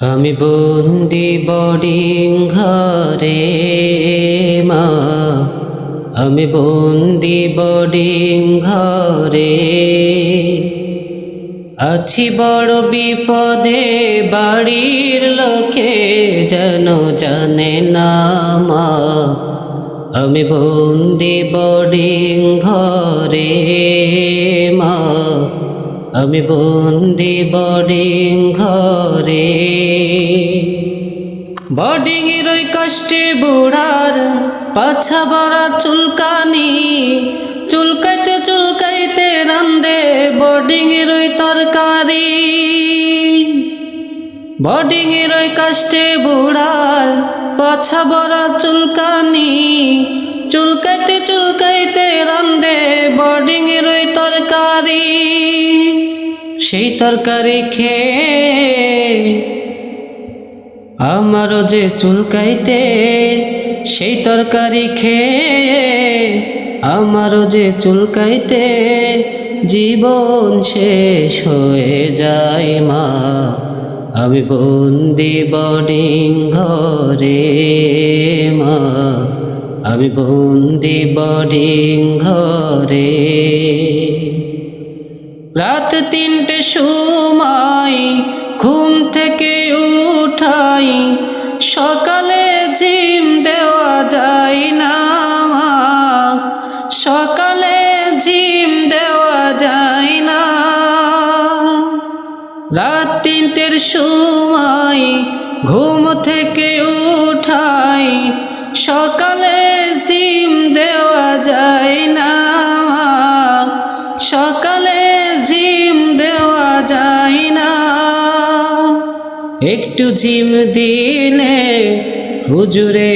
আমি বন্দি বডিং ঘরে, মা। আমি বন্দি বডিং ঘরে। আছি বড় বিপদে, বাড়ির লোকে যেন জানে না, মা। আমি বন্দি বডিং ঘরে, মা। আমি বন্দি বডিং ঘরে। বডিং এর ওই কষ্টে বুড়ার পাছা ভরা চুলকানি। চুলকাইতে চুলকাইতে রান্দে বডিং এর ওই তরকারি। বডিং এর ওই কষ্টে বুড়ার পাছা ভরা চুলকানি। চুলকাইতে চুলকাইতে রান্দে বডিং তরকারি, সেই তরকারি খেয়ে আমারও যে চুলকাইতে সেই তরকারি খেয়ে আমারও যে চুলকাইতে জীবন শেষ হয়ে যায় মা। আমি বন্দি বডিং ঘরে মা। আমি বন্দি বডিং ঘরে রাত তিনটে সময় ঘুম থেকে উঠাই, সকালে ঝিম দেওয়া যায় না। সকালে ঝিম দেওয়া যায় না রাত তিনটের সময় ঘুম থেকে সকালে জিম দেওয়া যায় না। একটু জিম দিলে হুজুরে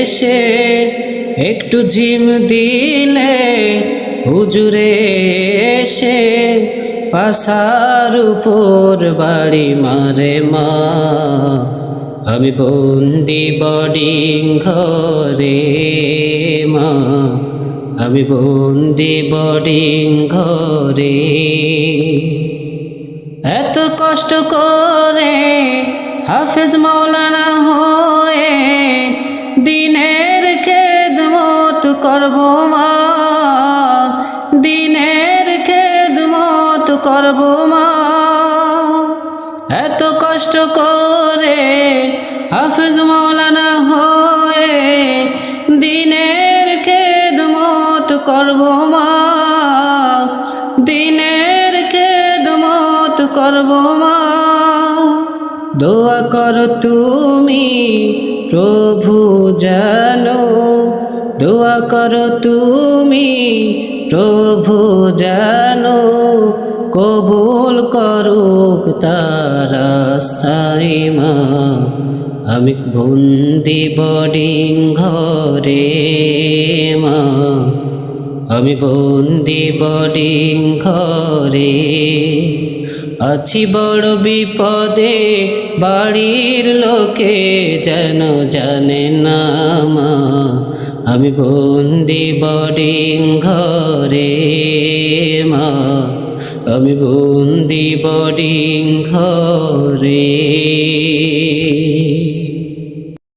এসে, একটু ঝিম দিলে হুজুরে এসে, পাশার উপর বাড়ি মারে মা। আমি বন্দি বডিং ঘরে মা। আমি বন্দি বডিং ঘরে। এত কষ্ট করে হাফেজ মৌলানা হয়ে দিনের খেদমত করব মা। দিনের খেদমত করব মা। এত কষ্ট করে হাফেজ মৌলানা হয়ে দিনের করব মা, দিনের খেদমত করব মা। দোয়া কর তুমি প্রভু জানো দোয়া কর তুমি প্রভু জানো কবুল করুক তারাস্তাই মা। আমি বন্দি বডিং ঘরে আমি বন্দি বডিং ঘরে আছি বড় বিপদে, বাড়ির লোকে যেন জানে না মা। আমি বন্দি বডিং ঘরে মা। আমি বন্দি বডিং ঘরে